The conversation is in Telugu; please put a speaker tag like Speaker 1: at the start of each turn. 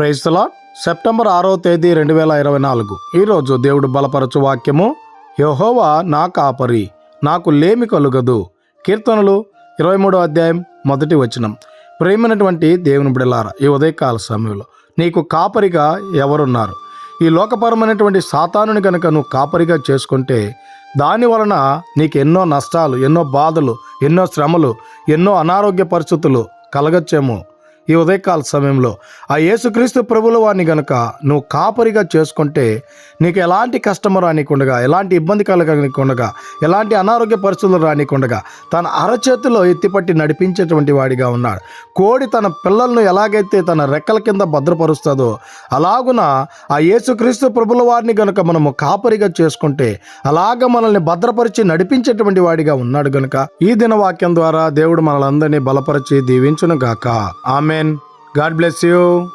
Speaker 1: ప్రైస్తలా సెప్టెంబర్ ఆరో తేదీ రెండు వేల ఇరవై నాలుగు. ఈరోజు దేవుడు బలపరచు వాక్యము యహోవా నా కాపరి నాకు లేమి కలుగదు. కీర్తనలు ఇరవై మూడో అధ్యాయం మొదటి వచనం. ప్రేమైనటువంటి దేవుని బిడలారా ఈ ఉదయకాల సమయంలో నీకు కాపరిగా ఎవరున్నారు? ఈ లోకపరమైనటువంటి సాతానుని కనుక నువ్వు కాపరిగా చేసుకుంటే దాని వలన నీకు ఎన్నో నష్టాలు ఎన్నో బాధలు ఎన్నో శ్రమలు ఎన్నో అనారోగ్య పరిస్థితులు కలగచ్చేమో. ఈ ఉదయకాల సమయంలో ఆ యేసుక్రీస్తు ప్రభుల వారిని గనుక నువ్వు కాపరిగా చేసుకుంటే నీకు ఎలాంటి కష్టము రానికుండగా ఎలాంటి ఇబ్బంది కలగనికుండగా ఎలాంటి అనారోగ్య పరిస్థితులు రానికుండగా తన అరచేతిలో ఎత్తిపట్టి నడిపించేటువంటి వాడిగా ఉన్నాడు. కోడి తన పిల్లలను ఎలాగైతే తన రెక్కల కింద భద్రపరుస్తుందో అలాగున ఆ యేసుక్రీస్తు ప్రభుల వారిని గనుక మనము కాపరిగా చేసుకుంటే అలాగ మనల్ని భద్రపరిచి నడిపించేటువంటి వాడిగా ఉన్నాడు గనుక ఈ దిన వాక్యం ద్వారా దేవుడు మనలందరినీ బలపరిచి దీవించును గాక God bless you.